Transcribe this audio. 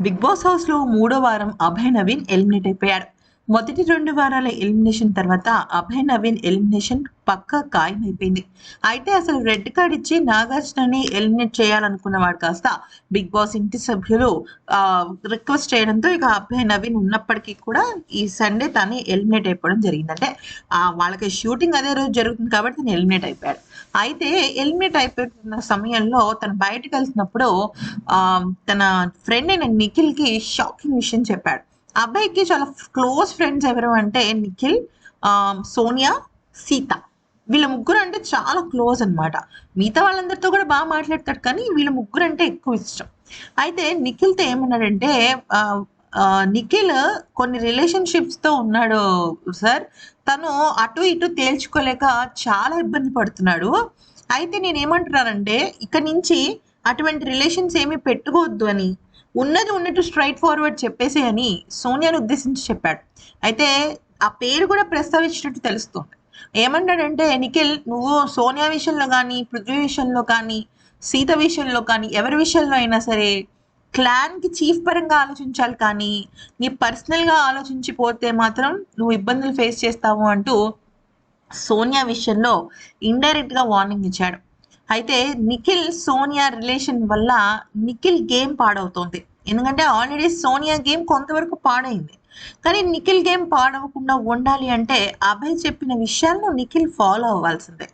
Big boss హౌస్లో మూడో వారం అభయ్ నవీన్ ఎలిమినేట్ అయిపోయాడు. మొదటి రెండు వారాల ఎలిమినేషన్ తర్వాత అభయ్ నవీన్ ఎలిమినేషన్ పక్కా ఖాయమైపోయింది. అయితే అసలు రెడ్ కార్డ్ ఇచ్చి నాగార్జునని ఎలిమినేట్ చేయాలనుకున్న వాడు కాస్త బిగ్ బాస్ ఇంటి సభ్యులు రిక్వెస్ట్ చేయడంతో ఇక అభయ్ నవీన్ ఉన్నప్పటికీ కూడా ఈ సండే తను ఎలిమినేట్ అయిపోవడం జరిగింది. అంటే వాళ్ళకి షూటింగ్ అదే రోజు జరుగుతుంది కాబట్టి తను ఎలిమినేట్ అయిపోయాడు. అయితే ఎలిమినేట్ అయిపోతున్న సమయంలో తను బయటకు వెళ్తున్నప్పుడు తన ఫ్రెండ్ అయిన నిఖిల్కి షాకింగ్ విషయం చెప్పాడు. అబ్బాయికి చాలా క్లోజ్ ఫ్రెండ్స్ ఎవరు అంటే నిఖిల్ సోనియా సీత. వీళ్ళ ముగ్గురు అంటే చాలా క్లోజ్ అనమాట మిగతా వాళ్ళందరితో కూడా బాగా మాట్లాడతాడు కానీ వీళ్ళ ముగ్గురు అంటే ఎక్కువ ఇష్టం. అయితే నిఖిల్తో ఏమన్నాడంటే నిఖిల్ కొన్ని రిలేషన్షిప్స్తో ఉన్నాడు సార్. తను అటు ఇటు తేల్చుకోలేక చాలా ఇబ్బంది పడుతున్నాడు. అయితే నేను ఏమంటున్నానంటే ఇక నుంచి అటువంటి రిలేషన్స్ ఏమీ పెట్టుకోవద్దు అని ఉన్నది ఉన్నట్టు స్ట్రైట్ ఫార్వర్డ్ చెప్పేసి అని సోనియాను ఉద్దేశించి చెప్పాడు. అయితే ఆ పేరు కూడా ప్రస్తావించినట్టు తెలుస్తుంది. ఏమన్నాడంటే నిఖిల్ నువ్వు సోనియా విషయంలో కానీ పృథ్వీ విషయంలో కానీ సీత విషయంలో కానీ ఎవరి విషయంలో అయినా సరే క్లాన్కి చీఫ్ పరంగా ఆలోచించాలి కానీ నీ పర్సనల్గా ఆలోచించిపోతే మాత్రం నువ్వు ఇబ్బందులు ఫేస్ చేస్తావు అంటూ సోనియా విషయంలో ఇండైరెక్ట్గా వార్నింగ్ ఇచ్చాడు. అయితే నిఖిల్ సోనియా రిలేషన్ వల్ల నిఖిల్ గేమ్ పాడవుతోంది. ఎందుకంటే ఆల్రెడీ సోనియా గేమ్ కొంతవరకు పాడైంది. కానీ నిఖిల్ గేమ్ పాడవకుండా ఉండాలి అంటే అభయ్ చెప్పిన విషయాలను నిఖిల్ ఫాలో అవ్వాల్సిందే.